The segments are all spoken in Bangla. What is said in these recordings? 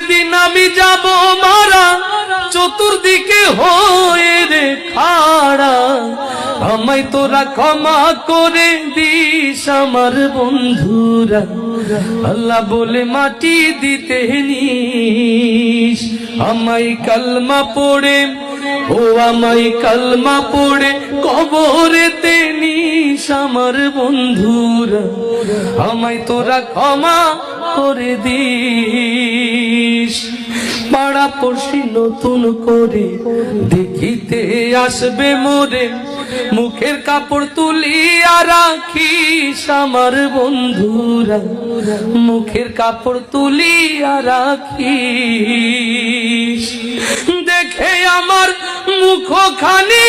যেদিন আমি যাব মারা, চতুর্দিকে হয়ে রে খাড়া। আমায় তোরা ক্ষমা করে দিস আমার বন্ধুরা। আল্লাহ বলে মাটি দিতে নিস। আমায় কালমা পড়ে, ও আমায় কালমা পড়ে, কবরেতে নিস আমার বন্ধুরা। আমায় তোরা ক্ষমা করে দিস। পড়শি নতুন করে দেখিতে আসবে মোরে। মুখের কাপড় তুলিয়া রাখিস আমার বন্ধুরা। মুখের কাপড় তুলিয়া রাখিস। দেখে আমার দেখে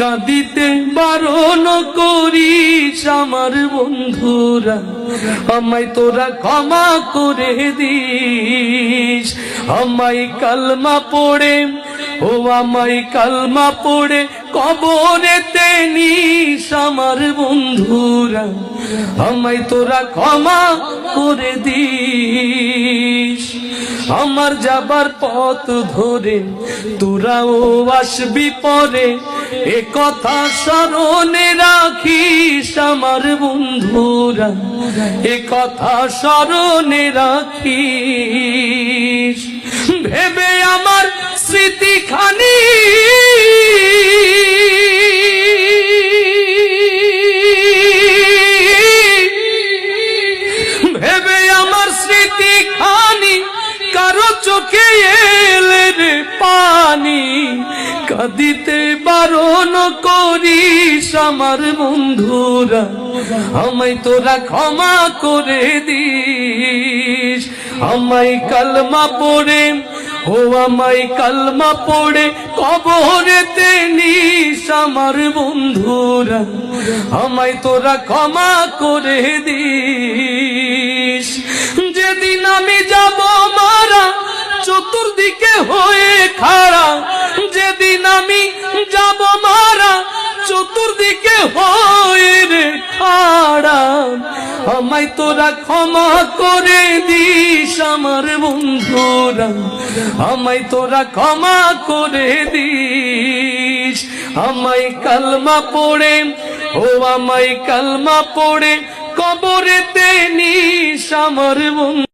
কাঁদিতে বারণ করিস আমার বন্ধুরা। আমায় তোরা ক্ষমা করে দিস। আমায় কালমা পড়ে, ও আমায় কালমা পড়ে, কবরেতে নিস আমার বন্ধুরা। আমায় তোরা ক্ষমা করে দিস। আমার যাবার পথ ধরে তোরাও আসবি পরে। এ কথা স্মরণে রাখিস আমার বন্ধুরা। এ কথা স্মরণে রাখিস। ভেবে আমার স্মৃতিখানি ভেবে আমার স্মৃতি খানি। কারও চোখে এলে রে পানি, কাঁদিতে বারণ করিস আমার বন্ধুরা, আমায় তোরা ক্ষমা করে দিস। আমায় কালমা পড়ে, ও আমায় কালমা পড়ে, কবরেতে নিস আমার বন্ধুরা, আমায় তোরা ক্ষমা করে দিস। খাড়া যেদিন আমি যাব মারা, চতুর্দিকে হয়ে রে খাড়া। আমায় তোরা ক্ষমা করে দিস আমার বন্ধুরা। আমায় তোরা ক্ষমা করে দিস। আমায় কালমা পড়ে, ও আমায় কালমা পড়ে, কবরেতে নিস আমার বন্ধু